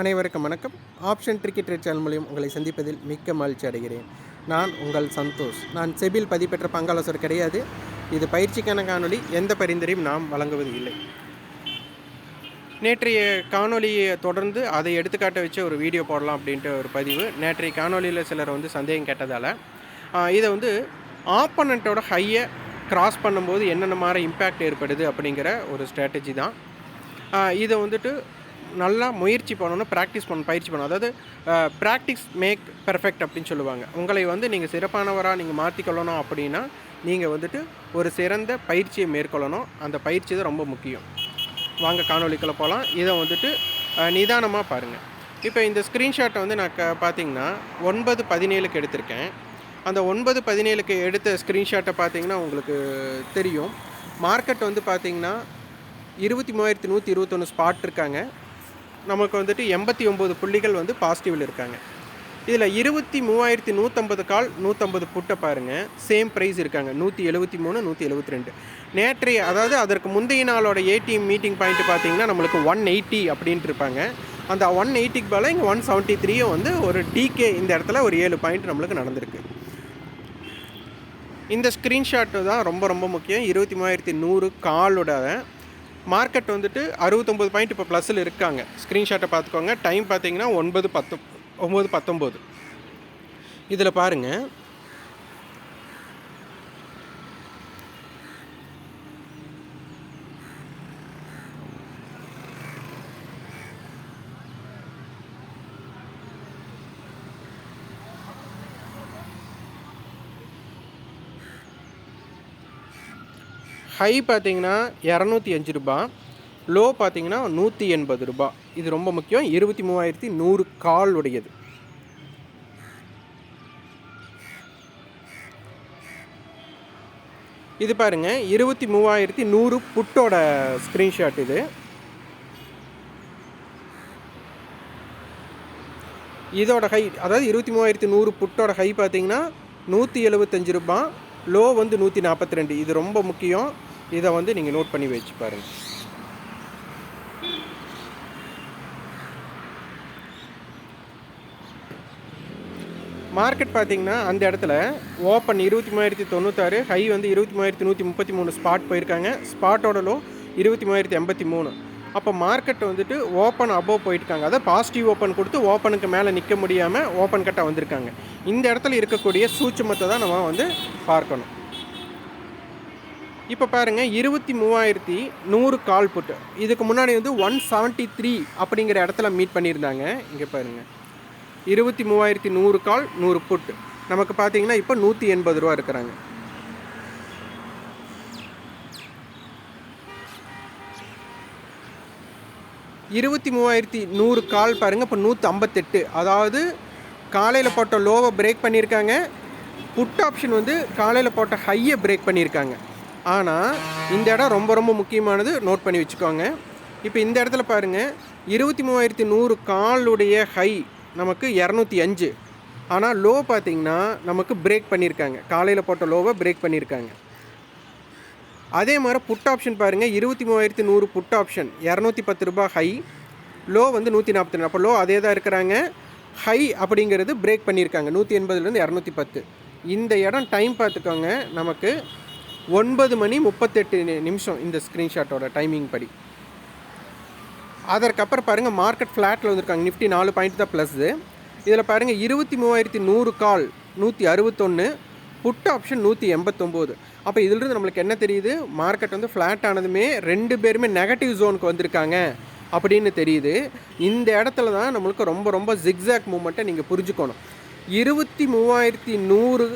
அனைவருக்கும் வணக்கம். Option cricket trade channel மூலியம் உங்களை சந்திப்பதில் மிக்க மகிழ்ச்சி அடைகிறேன். நான் உங்கள் சந்தோஷ். நான் செபில் பதிப்பெற்ற பங்காலோசர் கிடையாது. இது பயிற்சிக்கான காணொளி. எந்த பரிந்துரையும் நாம் வழங்குவது இல்லை. நேற்றைய காணொளியை தொடர்ந்து அதை எடுத்துக்காட்ட வச்சு ஒரு வீடியோ போடலாம் அப்படின்ட்டு ஒரு பதிவு. நேற்றைய காணொளியில் சிலர் வந்து சந்தேகம் கேட்டதால் இதை வந்து ஆப்பனண்ட்டோட ஹையை கிராஸ் பண்ணும்போது என்னென்ன மாதிரி இம்பேக்ட் ஏற்படுது அப்படிங்கிற ஒரு ஸ்ட்ராட்டஜி தான். இதை வந்துட்டு நல்லா முயற்சி பண்ணணும் ப்ராக்டிஸ் பண்ண பயிற்சி பண்ணணும். அதாவது ப்ராக்டிஸ் மேக் பெர்ஃபெக்ட் அப்படின்னு சொல்லுவாங்க. உங்களை வந்து நீங்கள் சிறப்பானவராக நீங்கள் மாற்றிக்கொள்ளணும் அப்படின்னா நீங்கள் வந்துட்டு ஒரு சிறந்த பயிற்சியை மேற்கொள்ளணும். அந்த பயிற்சி தான் ரொம்ப முக்கியம். வாங்க காணொளிக்குள்ள போகலாம் இதை வந்துட்டு நிதானமாக பாருங்கள் இப்போ இந்த ஸ்க்ரீன்ஷாட்டை வந்து நான் க பார்த்தீங்கன்னா ஒன்பது பதினேழுக்கு எடுத்திருக்கேன். அந்த ஒன்பது பதினேழுக்கு எடுத்த ஸ்க்ரீன்ஷாட்டை பார்த்தீங்கன்னா உங்களுக்கு தெரியும். மார்க்கெட் வந்து பார்த்திங்கன்னா இருபத்தி மூவாயிரத்தி நூற்றி இருபத்தொன்று ஸ்பாட் இருக்காங்க. நமக்கு வந்துட்டு எண்பத்தி ஒம்பது புள்ளிகள் வந்து பாசிட்டிவில் இருக்காங்க. இதில் இருபத்தி மூவாயிரத்தி நூற்றம்பது கால் நூற்றம்பது புட்டை பாருங்கள் சேம் ப்ரைஸ் இருக்காங்க. நூற்றி எழுபத்தி மூணு நூற்றி எழுபத்தி ரெண்டு. நேற்றைய அதாவது அதற்கு முந்தைய நாளோட ஏடிஎம் மீட்டிங் பாயிண்ட் பார்த்தீங்கன்னா நம்மளுக்கு ஒன் எயிட்டி அப்படின்ட்டு இருப்பாங்க. அந்த ஒன் எயிட்டிக்கு மேலே இங்கே ஒன் செவன்ட்டி த்ரீயும் வந்து ஒரு டிகே இந்த இடத்துல ஒரு ஏழு பாயிண்ட் நம்மளுக்கு நடந்திருக்கு. இந்த ஸ்க்ரீன்ஷாட்டு தான் ரொம்ப ரொம்ப முக்கியம். இருபத்தி மூவாயிரத்தி நூறு காலோட மார்க்கெட் வந்துட்டு அறுபத்தொம்போது பாயிண்ட் இப்போ ப்ளஸில் இருக்காங்க. ஸ்க்ரீன்ஷாட்டை பார்த்துக்கோங்க. டைம் பார்த்தீங்கன்னா ஒன்பது பத்து ஒம்பது பத்தொம்போது. இதில் பாருங்கள் ஹை பார்த்தீங்கன்னா இரநூத்தி அஞ்சு ரூபா லோ பார்த்தீங்கன்னா நூற்றி எண்பது ரூபா. இது ரொம்ப முக்கியம். இருபத்தி மூவாயிரத்தி நூறு கால் உடையது இது பாருங்க இருபத்தி மூவாயிரத்தி நூறு புட்டோட ஸ்க்ரீன்ஷாட் இது. இதோட ஹை அதாவது இருபத்தி மூவாயிரத்தி நூறு புட்டோட ஹை பார்த்தீங்கன்னா நூற்றி எழுபத்தஞ்சு ரூபா லோ வந்து நூற்றி நாற்பத்தி ரெண்டு. இது ரொம்ப முக்கியம். இதை வந்து நீங்கள் நோட் பண்ணி வச்சு பாருங்கள் மார்க்கெட் பார்த்தீங்கன்னா அந்த இடத்துல ஓப்பன் இருபத்தி மூவாயிரத்தி தொண்ணூத்தாறு ஹை வந்து இருபத்தி மூவாயிரத்தி நூற்றி முப்பத்தி மூணு ஸ்பாட் போயிருக்காங்க. ஸ்பாட்டோட லோ இருபத்தி மூவாயிரத்தி எண்பத்தி மூணு. அப்போ மார்க்கெட் வந்துட்டு ஓப்பன் அபோவ் போயிட்டுருக்காங்க. அதாவது பாசிட்டிவ் ஓப்பன் கொடுத்து ஓப்பனுக்கு மேலே நிற்க முடியாமல் ஓப்பன் கட்டாக வந்திருக்காங்க. இந்த இடத்துல இருக்கக்கூடிய சூட்சுமத்தை தான் நம்ம வந்து பார்க்கணும். இப்போ பாருங்கள் இருபத்தி மூவாயிரத்தி நூறு கால் புட்டு இதுக்கு முன்னாடி வந்து ஒன் செவன்ட்டி த்ரீ அப்படிங்கிற இடத்துல மீட் பண்ணியிருந்தாங்க. இங்கே பாருங்கள் இருபத்தி மூவாயிரத்தி நூறு கால் நூறு புட் நமக்கு பார்த்தீங்கன்னா இப்போ நூற்றி எண்பது ரூபா இருக்கிறாங்க. இருபத்தி மூவாயிரத்தி நூறு கால் பாருங்கள் இப்போ நூற்றி ஐம்பத்தெட்டு அதாவது காலையில் போட்ட லோவை பிரேக் பண்ணியிருக்காங்க. புட் ஆப்ஷன் வந்து காலையில் போட்ட ஹையை பிரேக் பண்ணியிருக்காங்க. ஆனால் இந்த இடம் ரொம்ப ரொம்ப முக்கியமானது நோட் பண்ணி வச்சுக்கோங்க. இப்போ இந்த இடத்துல பாருங்கள் இருபத்தி மூவாயிரத்தி நூறு காலுடைய ஹை நமக்கு இரநூத்தி அஞ்சு. ஆனால் லோ பார்த்திங்கன்னா நமக்கு பிரேக் பண்ணியிருக்காங்க காலையில் போட்ட லோவை பிரேக் பண்ணியிருக்காங்க அதே மாதிரி புட் ஆப்ஷன் பாருங்கள் இருபத்தி மூவாயிரத்தி நூறு புட் ஆப்ஷன் இரநூத்தி பத்து ரூபாய் ஹை லோ வந்து நூற்றி நாற்பத்தி ரெண்டு. அப்போ லோ அதே தான் இருக்கிறாங்க. ஹை அப்படிங்கிறது பிரேக் பண்ணியிருக்காங்க நூற்றி எண்பதுலேருந்து இரநூத்தி பத்து. இந்த இடம் டைம் பார்த்துக்கோங்க நமக்கு ஒன்பது மணி முப்பத்தெட்டு நிமிஷம் இந்த ஸ்க்ரீன்ஷாட்டோட டைமிங் படி. அதற்கப்புறம் பாருங்கள் மார்க்கெட் ஃப்ளாட்டில் வந்திருக்காங்க. நிஃப்டி நாலு பாயிண்ட் தான் ப்ளஸ்ஸு இதில் பாருங்கள் இருபத்தி மூவாயிரத்தி நூறு கால் நூற்றி அறுபத்தொன்று புட் ஆப்ஷன் நூற்றி எண்பத்தொம்போது. அப்போ இதிலிருந்து நம்மளுக்கு என்ன தெரியுது? மார்க்கெட் வந்து ஃப்ளாட் ஆனதுமே ரெண்டு பேருமே நெகட்டிவ் ஜோனுக்கு வந்திருக்காங்க அப்படின்னு தெரியுது. இந்த இடத்துல தான் நம்மளுக்கு ரொம்ப ரொம்ப ஜிக்ஸாக் மூமெண்ட்டை நீங்கள் புரிஞ்சுக்கணும். இருபத்தி மூவாயிரத்தி நூறு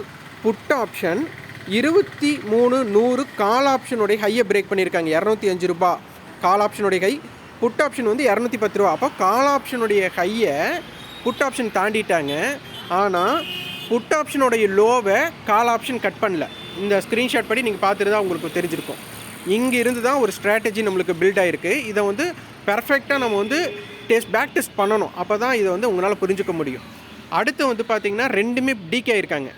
புட் ஆப்ஷன் இருபத்தி மூணு நூறு கால் ஆப்ஷனுடைய ஹையை பிரேக் பண்ணியிருக்காங்க. இரநூத்தி அஞ்சு ரூபா கால் ஆப்ஷனுடைய ஹை புட் ஆப்ஷன் வந்து இரநூத்தி பத்து ரூபா. அப்போ கால் ஆப்ஷனுடைய ஹையை புட் ஆப்ஷன் தாண்டிட்டாங்க. ஆனால் புட் ஆப்ஷனுடைய லோவை கால் ஆப்ஷன் கட் பண்ணல. இந்த ஸ்க்ரீன்ஷாட் படி நீங்கள் பார்த்துட்டு தான் உங்களுக்கு தெரிஞ்சிருக்கும். இங்கே இருந்து தான் ஒரு ஸ்ட்ராட்டஜி நம்மளுக்கு பில்ட் ஆகிருக்கு இதை வந்து பெர்ஃபெக்டாக நம்ம வந்து டெஸ்ட் பேக் டெஸ்ட் பண்ணணும். அப்போ தான் இதை வந்து உங்களால் புரிஞ்சுக்க முடியும். அடுத்து வந்து பார்த்தீங்கன்னா ரெண்டுமே டீக்கே ஆகிருக்காங்க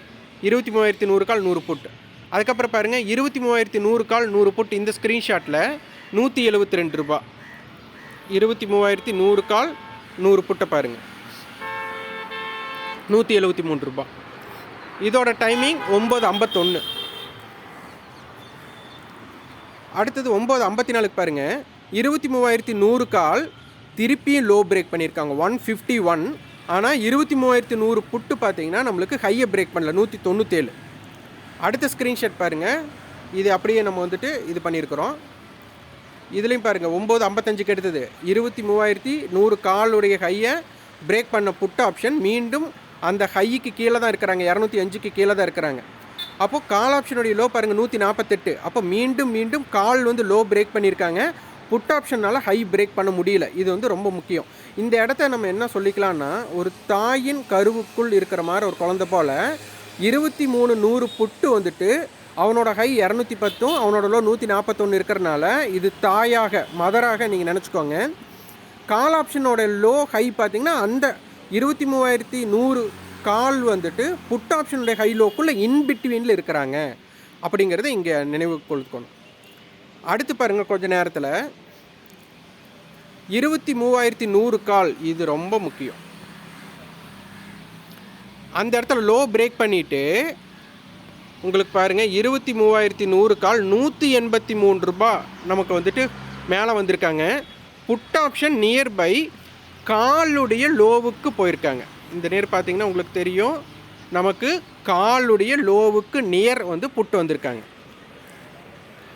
இருபத்தி மூவாயிரத்தி நூறு கால் நூறு புட் அதுக்கப்புறம் பாருங்கள் இருபத்தி மூவாயிரத்தி நூறு கால் நூறு புட் இந்த ஸ்க்ரீன்ஷாட்டில் நூற்றி எழுபத்தி ரெண்டு ரூபா. இருபத்தி மூவாயிரத்தி நூறு கால் நூறு புட்டை பாருங்கள் நூற்றி எழுபத்தி மூணு ரூபா. இதோட டைமிங் ஒம்பது ஐம்பத்தொன்று அடுத்தது ஒம்பது ஐம்பத்தி நாலுக்கு பாருங்கள் இருபத்தி மூவாயிரத்தி நூறு கால் திருப்பியும் லோ பிரேக் பண்ணியிருக்காங்க ஒன் ஃபிஃப்டி ஒன் ஆனால் இருபத்தி மூவாயிரத்தி நூறு புட்டு பார்த்தீங்கன்னா நம்மளுக்கு ஹையை பிரேக் பண்ணல. நூற்றி தொண்ணூற்றேழு அடுத்த ஸ்க்ரீன்ஷாட் பாருங்கள் இது அப்படியே நம்ம வந்துட்டு இது பண்ணியிருக்கிறோம். இதுலேயும் பாருங்கள் ஒம்பது ஐம்பத்தஞ்சுக்கு எடுத்தது. இருபத்தி மூவாயிரத்தி நூறு காலுடைய ஹையை பிரேக் பண்ண புட்டு ஆப்ஷன் மீண்டும் அந்த ஹைக்கு கீழே தான் இருக்கிறாங்க. இரநூத்தி அஞ்சுக்கு கீழே தான் இருக்கிறாங்க. அப்போது கால் ஆப்ஷனுடைய லோ பாருங்கள் நூற்றி நாற்பத்தெட்டு அப்போ மீண்டும் மீண்டும் கால் வந்து லோ பிரேக் பண்ணியிருக்காங்க. புட் ஆப்ஷனால் ஹை பிரேக் பண்ண முடியல. இது வந்து ரொம்ப முக்கியம். இந்த இடத்த நம்ம என்ன சொல்லிக்கலாம்னா ஒரு தாயின் கருவுக்குள் இருக்கிற மாதிரி ஒரு குழந்தை போல் இருபத்தி மூணு நூறு புட்டு வந்துட்டு அவனோட ஹை இரநூத்தி பத்தும் அவனோட லோ நூற்றி நாற்பத்தொன்று இருக்கிறனால இது தாயாக மதராக நீங்கள் நினச்சிக்கோங்க. கால் ஆப்ஷனோட லோ ஹை பார்த்தீங்கன்னா அந்த இருபத்தி மூவாயிரத்தி நூறு கால் வந்துட்டு புட் ஆப்ஷனுடைய ஹை லோக்குள்ளே இன்பிட்வீனில் இருக்கிறாங்க. அப்படிங்கிறத இங்கே நினைவு கொள்ளுக்கணும் அடுத்து பாருங்கள் கொஞ்ச நேரத்தில். இருபத்தி மூவாயிரத்தி நூறு கால் இது ரொம்ப முக்கியம். அந்த இடத்துல லோ பிரேக் பண்ணிவிட்டு உங்களுக்கு பாருங்கள் இருபத்தி மூவாயிரத்தி நூறு கால் நூற்றி எண்பத்தி மூணு ரூபாய் நமக்கு வந்துட்டு மேலே வந்திருக்காங்க. புட் ஆப்ஷன் நியர்பை காலுடைய லோவுக்கு போயிருக்காங்க. இந்த நேர் பார்த்தீங்கன்னா உங்களுக்கு தெரியும் நமக்கு காலுடைய லோவுக்கு நியர் வந்து புட்டு வந்திருக்காங்க.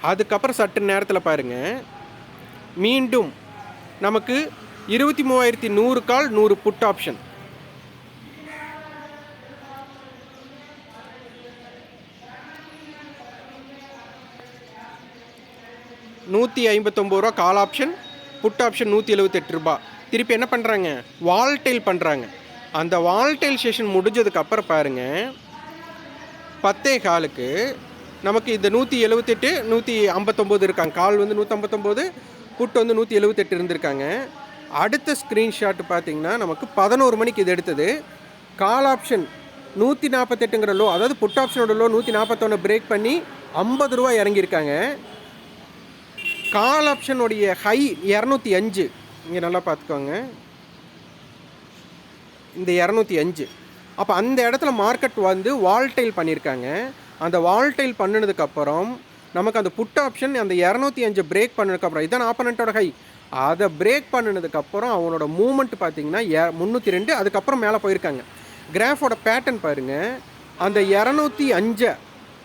அதுக்கப்புறம் சற்று நேரத்தில் பாருங்கள் மீண்டும் நமக்கு இருபத்தி மூவாயிரத்தி நூறு கால் நூறு புட் ஆப்ஷன் நூற்றி ஐம்பத்தொம்பது ரூபா கால் ஆப்ஷன் புட் ஆப்ஷன் நூற்றி எழுபத்தெட்டு ரூபா. திருப்பி என்ன பண்ணுறாங்க வால்டைல் பண்ணுறாங்க அந்த வால்டைல் செஷன் முடிஞ்சதுக்கப்புறம் பாருங்கள் பத்தே காலுக்கு நமக்கு இந்த நூற்றி எழுபத்தெட்டு நூற்றி ஐம்பத்தொம்போது இருக்காங்க. கால் வந்து நூற்றம்பத்தொம்போது புட் வந்து நூற்றி எழுபத்தெட்டு இருந்திருக்காங்க. அடுத்த ஸ்க்ரீன்ஷாட் பார்த்தீங்கன்னா நமக்கு பதினோரு மணிக்கு இது எடுத்தது. கால் ஆப்ஷன் நூற்றி நாற்பத்தெட்டுங்கிற லோ அதாவது புட் ஆப்ஷனோட லோ நூற்றி நாற்பத்தொன்று பிரேக் பண்ணி ஐம்பது ரூபா இறங்கியிருக்காங்க. கால் ஆப்ஷனுடைய ஹை இரநூத்தி அஞ்சு. இங்கே நல்லா பார்த்துக்கோங்க. இந்த இரநூத்தி அஞ்சு. அப்போ அந்த இடத்துல மார்க்கெட் வந்து வால்டைல் பண்ணியிருக்காங்க. அந்த வால்டைல் பண்ணினதுக்கப்புறம் நமக்கு அந்த புட் ஆப்ஷன் அந்த இரநூத்தி அஞ்சு பிரேக் பண்ணதுக்கப்புறம் இதான் ஆப்பனண்ட்டோட ஹை அதை பிரேக் பண்ணினதுக்கப்புறம் அவனோட மூமெண்ட் பார்த்தீங்கன்னா முந்நூற்றி ரெண்டு அதுக்கப்புறம் மேலே போயிருக்காங்க. கிராஃபோட பேட்டர்ன் பாருங்கள் அந்த இரநூத்தி அஞ்சை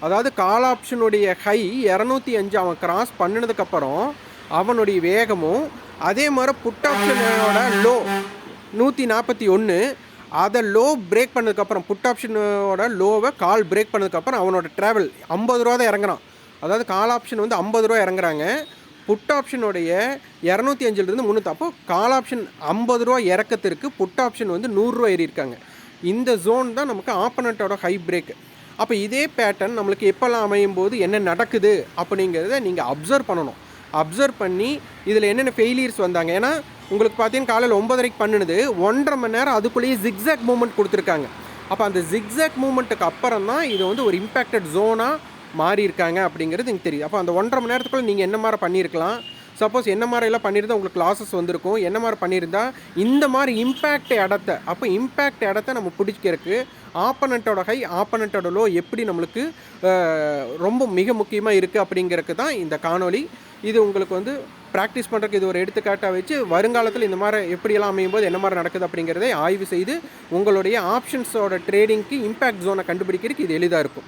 அதாவது கால் ஆப்ஷனுடைய ஹை இரநூத்தி அஞ்சு அவன் கிராஸ் பண்ணினதுக்கப்புறம் அவனுடைய வேகமும் அதே மாதிரி புட் ஆப்ஷனோட லோ நூற்றி நாற்பத்தி ஒன்று அதை லோ பிரேக் பண்ணதுக்கப்புறம் புட் ஆப்ஷனோட லோவை கால் பிரேக் பண்ணதுக்கப்புறம் அவனோட ட்ராவல் ஐம்பது ரூபா தான் இறங்குறான். அதாவது கால் ஆப்ஷன் வந்து ஐம்பது ரூபா இறங்குறாங்க. புட் ஆப்ஷனுடைய இரநூத்தி அஞ்சுலேருந்து முந்நூற்றி அப்போ கால் ஆப்ஷன் ஐம்பது ரூபா இறக்கத்திற்கு புட் ஆப்ஷன் வந்து நூறுரூவா ஏறியிருக்காங்க. இந்த ஜோன் தான் நமக்கு ஆப்பனண்ட்டோட ஹை பிரேக் அப்போ இதே பேட்டர்ன் நம்மளுக்கு எப்போல்லாம் அமையும் போது என்ன நடக்குது அப்படிங்கிறத நீங்கள் அப்சர்வ் பண்ணணும். அப்சர்வ் பண்ணி இதில் என்னென்ன ஃபெயிலியர்ஸ் வந்தாங்க? ஏன்னா உங்களுக்கு பார்த்தீங்கன்னா காலையில் ஒம்பதரைக்கு பண்ணினது. ஒன்றரை மணி நேரம் அதுக்குள்ளேயே ஜிக்ஸாக் மூமெண்ட் கொடுத்துருக்காங்க. அப்போ அந்த ஜிக்ஸாக் மூமெண்ட்டுக்கு அப்புறம் தான் இது வந்து ஒரு இம்பேக்டட் ஜோனாக மாறி இருக்காங்க அப்படிங்கிறது எனக்கு தெரியுது. அப்போ அந்த ஒன்றரை மணி நேரத்துக்குள்ளே நீங்கள் என்ன மாதிரி பண்ணியிருக்கலாம்? சப்போஸ் என்ன மாதிரிலாம் பண்ணியிருந்தா உங்களுக்கு லாஸஸ் வந்திருக்கும் என்ன மாதிரி பண்ணியிருந்தா இந்த மாதிரி இம்பேக்ட் இடத்த அப்போ இம்பேக்ட் இடத்த நம்ம பிடிக்கிறதுக்கு ஆப்பனண்ட்டோட ஹை ஆப்பனண்ட்டோட லோ எப்படி நம்மளுக்கு ரொம்ப மிக முக்கியமாக இருக்குது அப்படிங்கிறதுக்கு தான் இந்த காணொலி இது உங்களுக்கு வந்து ப்ராக்டிஸ் பண்ணுறதுக்கு இது ஒரு எடுத்துக்காட்டாக வச்சு வருங்காலத்தில் இந்த மாதிரி எப்படியெல்லாம் அமையும் போது என்ன மாதிரி நடக்குது அப்படிங்கிறதை ஆய்வு செய்து உங்களுடைய ஆப்ஷன்ஸோட ட்ரேடிங்க்கு இம்பேக்ட் ஜோனை கண்டுபிடிக்கிறதுக்கு இது எளிதாக இருக்கும்.